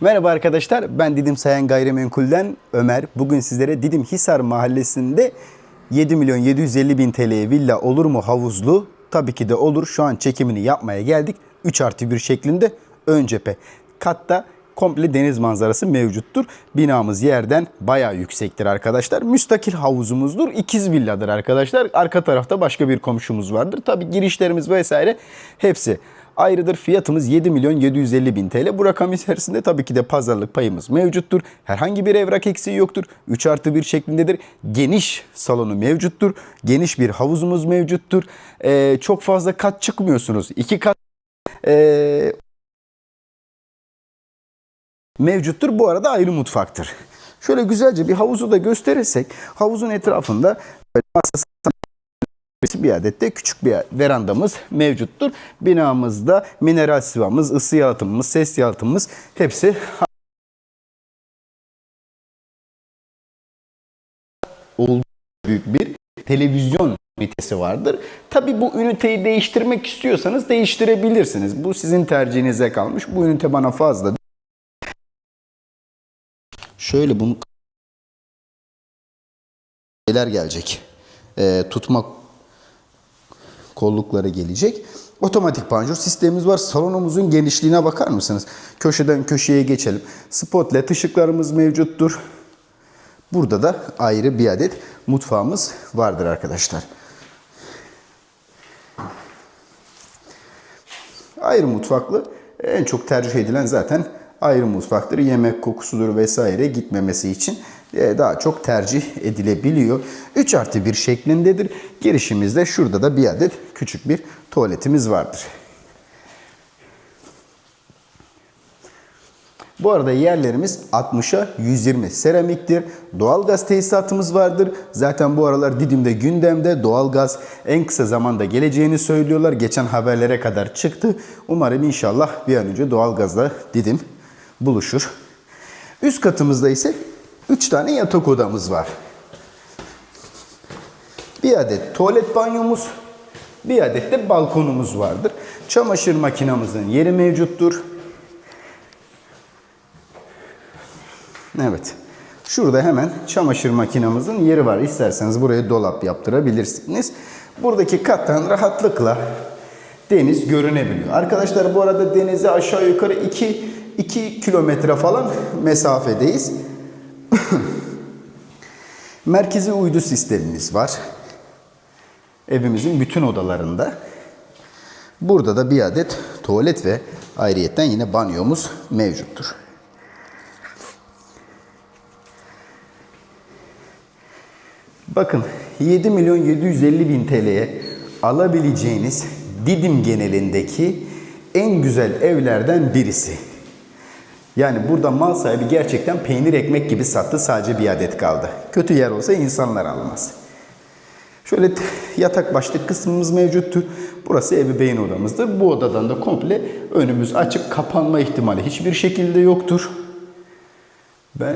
Merhaba arkadaşlar, ben Didim Sayan Gayrimenkul'den Ömer. Bugün sizlere Didim Hisar Mahallesi'nde 7 milyon 750 bin TL'ye villa olur mu havuzlu? Tabii ki de olur. Şu an çekimini yapmaya geldik. 3 artı 1 şeklinde ön cephe. Katta komple deniz manzarası mevcuttur. Binamız yerden bayağı yüksektir arkadaşlar. Müstakil havuzumuzdur. İkiz villadır arkadaşlar. Arka tarafta başka bir komşumuz vardır. Tabii girişlerimiz vesaire hepsi ayrıdır. Fiyatımız 7 milyon 750 bin TL. Bu rakam içerisinde tabii ki de pazarlık payımız mevcuttur. Herhangi bir evrak eksiği yoktur. 3 artı 1 şeklindedir. Geniş salonu mevcuttur. Geniş bir havuzumuz mevcuttur. Ee, çok fazla kat çıkmıyorsunuz. 2 kat ee, mevcuttur. Bu arada ayrı mutfaktır. Şöyle güzelce bir havuzu da gösterirsek havuzun etrafında bir adet de küçük bir verandamız mevcuttur. Binamızda mineral sıvamız, ısı yalıtımımız, ses yalıtımımız hepsi olduğu büyük bir televizyon ünitesi vardır. Tabi bu üniteyi değiştirmek istiyorsanız değiştirebilirsiniz. Bu sizin tercihinize kalmış. Bu ünite bana fazla. Şöyle bunu şeyler gelecek. Ee, tutma kollukları gelecek. Otomatik panjur sistemimiz var. Salonumuzun genişliğine bakar mısınız? Köşeden köşeye geçelim. Spot led ışıklarımız mevcuttur. Burada da ayrı bir adet mutfağımız vardır arkadaşlar. Ayrı mutfaklı en çok tercih edilen zaten ayrı mutfaktır. Yemek kokusudur vesaire gitmemesi için daha çok tercih edilebiliyor. 3 artı 1 şeklindedir. Girişimizde şurada da bir adet küçük bir tuvaletimiz vardır. Bu arada yerlerimiz 60'a 120 seramiktir. Doğalgaz tesisatımız vardır. Zaten bu aralar Didim'de gündemde doğalgaz en kısa zamanda geleceğini söylüyorlar. Geçen haberlere kadar çıktı. Umarım inşallah bir an önce doğalgazla Didim buluşur. Üst katımızda ise 3 tane yatak odamız var. Bir adet tuvalet banyomuz, bir adet de balkonumuz vardır. Çamaşır makinamızın yeri mevcuttur. Evet. Şurada hemen çamaşır makinamızın yeri var. İsterseniz buraya dolap yaptırabilirsiniz. Buradaki kattan rahatlıkla deniz görünebiliyor. Arkadaşlar bu arada denize aşağı yukarı 2 2 kilometre falan mesafedeyiz. Merkezi uydu sistemimiz var. Evimizin bütün odalarında. Burada da bir adet tuvalet ve ayrıyetten yine banyomuz mevcuttur. Bakın 7 milyon 750 bin TL'ye alabileceğiniz Didim genelindeki en güzel evlerden birisi. Yani burada mal sahibi gerçekten peynir ekmek gibi sattı sadece bir adet kaldı. Kötü yer olsa insanlar almaz. Şöyle yatak başlık kısmımız mevcuttu. Burası ebeveyn odamızdır. Bu odadan da komple önümüz açık kapanma ihtimali hiçbir şekilde yoktur. Ve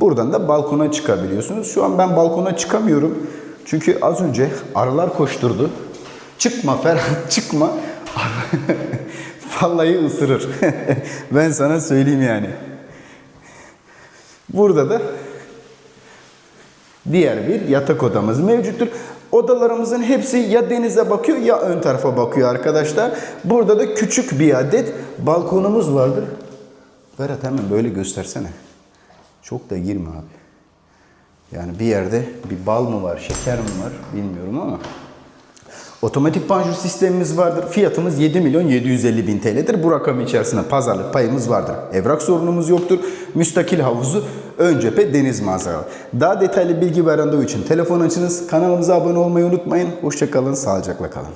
buradan da balkona çıkabiliyorsunuz. Şu an ben balkona çıkamıyorum. Çünkü az önce arılar koşturdu. Çıkma Ferhat çıkma. Vallahi ısırır. ben sana söyleyeyim yani. Burada da diğer bir yatak odamız mevcuttur. Odalarımızın hepsi ya denize bakıyor ya ön tarafa bakıyor arkadaşlar. Burada da küçük bir adet balkonumuz vardır. Berat hemen böyle göstersene. Çok da girme abi. Yani bir yerde bir bal mı var, şeker mi var bilmiyorum ama. Otomatik panjur sistemimiz vardır. Fiyatımız 7 milyon 750 bin TL'dir. Bu rakam içerisinde pazarlık payımız vardır. Evrak sorunumuz yoktur. Müstakil havuzu ön cephe deniz manzaralı. Daha detaylı bilgi ve randevu için telefon açınız. Kanalımıza abone olmayı unutmayın. Hoşçakalın, sağlıcakla kalın.